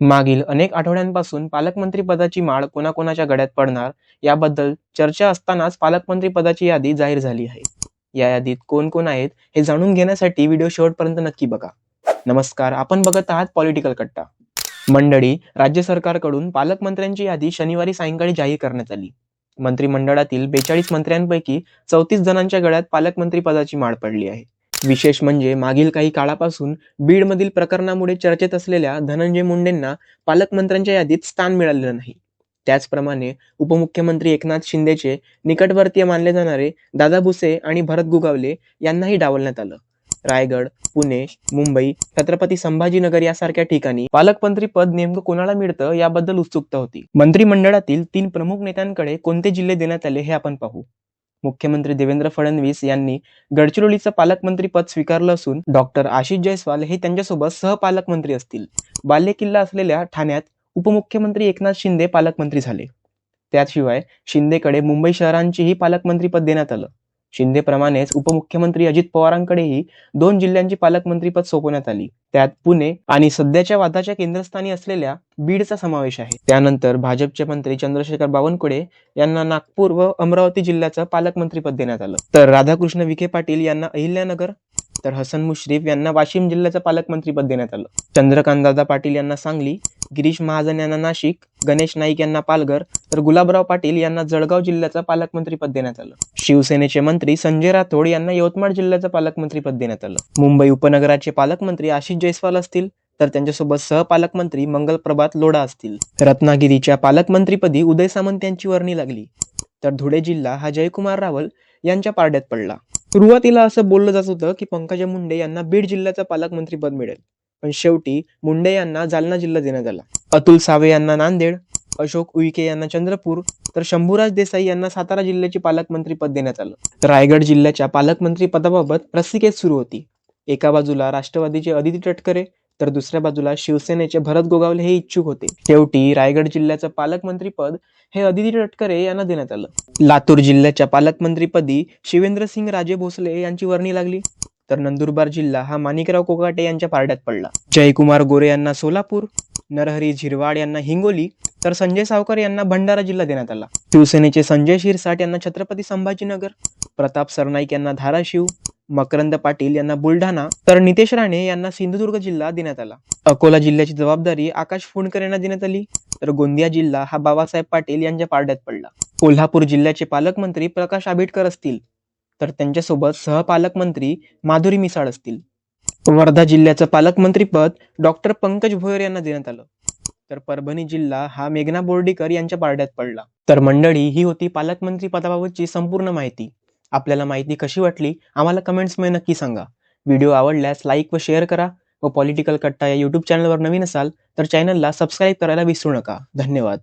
मागील अनेक आठवड्यांपासून पालकमंत्री पदाची माळ कोणाकोणाच्या गळ्यात पडणार याबद्दल चर्चा असतानाच पालकमंत्री पदाची यादी जाहीर झाली आहे. या यादीत कोण कोण आहेत हे जाणून घेण्यासाठी व्हिडिओ शेवटपर्यंत नक्की बघा. नमस्कार आपण बघत आहात पॉलिटिकल कट्टा. मंडळी राज्य सरकारकडून पालकमंत्र्यांची यादी शनिवारी सायंकाळी जाहीर करण्यात आली. मंत्रिमंडळातील बेचाळीस मंत्र्यांपैकी चौतीस जणांच्या गळ्यात पालकमंत्री पदाची माळ पडली आहे. विशेष म्हणजे मागील काही काळापासून बीडमधील प्रकरणामुळे चर्चेत असलेल्या धनंजय मुंडेंना पालकमंत्र्यांच्या यादीत स्थान मिळालेलं नाही. त्याचप्रमाणे उपमुख्यमंत्री एकनाथ शिंदेचे निकटवर्तीय मानले जाणारे दादा भुसे आणि भरत गुगावले यांनाही डावलण्यात आलं. रायगड पुणे मुंबई छत्रपती संभाजीनगर यासारख्या ठिकाणी पालकमंत्री पद नेमकं कोणाला मिळतं याबद्दल उत्सुकता होती. मंत्रिमंडळातील तीन प्रमुख नेत्यांकडे कोणते जिल्हे देण्यात आले हे आपण पाहू. मुख्यमंत्री देवेंद्र फडणवीस यांनी गडचिरोलीचं पालकमंत्री पद स्वीकारलं असून डॉक्टर आशिष जयस्वाल हे त्यांच्यासोबत सहपालकमंत्री असतील. बालेकिल्ला असलेल्या ठाण्यात उपमुख्यमंत्री एकनाथ शिंदे पालकमंत्री झाले. त्याशिवाय शिंदेकडे मुंबई शहरांचीही पालकमंत्री पद देण्यात आलं. शिंदेप्रमाणेच उपमुख्यमंत्री अजित पवारांकडेही दोन जिल्ह्यांची पालकमंत्रीपद सोपवण्यात आली. त्यात पुणे आणि सध्याच्या वादाच्या केंद्रस्थानी असलेल्या बीडचा समावेश आहे. त्यानंतर भाजपचे मंत्री चंद्रशेखर बावनकुळे यांना नागपूर व अमरावती जिल्ह्याचं पालकमंत्रीपद देण्यात आलं. तर राधाकृष्ण विखे पाटील यांना अहिल्यानगर तर हसन मुश्रीफ यांना वाशिम जिल्ह्याचं पालकमंत्रीपद देण्यात आलं. चंद्रकांत दादा पाटील यांना सांगली गिरीश महाजन यांना नाशिक गणेश नाईक यांना पालघर तर गुलाबराव पाटील यांना जळगाव जिल्ह्याचं पालकमंत्रीपद देण्यात आलं. शिवसेनेचे मंत्री संजय राठोड यांना यवतमाळ जिल्ह्याचं पालकमंत्रीपद देण्यात आलं. मुंबई उपनगराचे पालकमंत्री आशिष जयस्वाल असतील तर त्यांच्यासोबत सहपालकमंत्री मंगल प्रभात लोढा असतील. रत्नागिरीच्या पालकमंत्रीपदी उदय सामंत यांची वर्णी लागली. तर धुळे जिल्हा हा जयकुमार रावल यांच्या पारड्यात पडला. सुरुवातीला असं बोललं जात होतं की पंकजा मुंडे यांना बीड जिल्ह्याचं पालकमंत्रीपद मिळेल. पण शेवटी मुंडे यांना जालना जिल्हा देण्यात आला. अतुल सावे यांना नांदेड अशोक उईके यांना चंद्रपूर तर शंभूराज देसाई यांना सातारा जिल्ह्याचे पालकमंत्रीपद देण्यात आलं. तर रायगड जिल्ह्याच्या पालकमंत्री पदाबाबत रस्सीकेस सुरू होती. एका बाजूला राष्ट्रवादीचे अदिती तटकरे तर दुसऱ्या बाजूला शिवसेनेचे भरत गोगावले हे इच्छुक होते. शेवटी रायगड जिल्ह्याचं पालकमंत्री पद हे अदिती तटकरे यांना देण्यात आलं. लातूर जिल्ह्याच्या पालकमंत्रीपदी शिवेंद्रसिंग राजे भोसले यांची वर्णी लागली. तर नंदुरबार जिल्हा हा माणिकराव कोकाटे यांच्या पारड्यात पडला. जयकुमार गोरे यांना सोलापूर नरहरी झिरवाड यांना हिंगोली तर संजय सावकर यांना भंडारा जिल्हा देण्यात आला. शिवसेनेचे संजय शिरसाट यांना छत्रपती संभाजीनगर प्रताप सरनाईक यांना धाराशिव मकरंद पाटील यांना बुलढाणा तर नितेश राणे यांना सिंधुदुर्ग जिल्हा देण्यात आला. अकोला जिल्ह्याची जबाबदारी आकाश फुंडकर यांना देण्यात आली तर गोंदिया जिल्हा हा बाबासाहेब पाटील यांच्या पारड्यात पडला. कोल्हापूर जिल्ह्याचे पालकमंत्री प्रकाश आंबेडकर असतील तर त्यांच्यासोबत सहपालकमंत्री माधुरी मिसाळ असतील. वर्धा जिल्ह्याचं पालकमंत्रीपद डॉक्टर पंकज भोयर यांना देण्यात आलं. तर परभणी जिल्हा हा मेघना बोर्डीकर यांच्या पारड्यात पडला. तर मंडळी ही होती पालकमंत्री पदाबाबतची संपूर्ण माहिती. आपल्याला माहिती कशी वाटली आम्हाला कमेंट्समध्ये नक्की सांगा. व्हिडिओ आवडल्यास लाईक व शेअर करा व पॉलिटिकल कट्टा या यूट्यूब चॅनलवर नवीन असाल तर चॅनलला सबस्क्राईब करायला विसरू नका. धन्यवाद.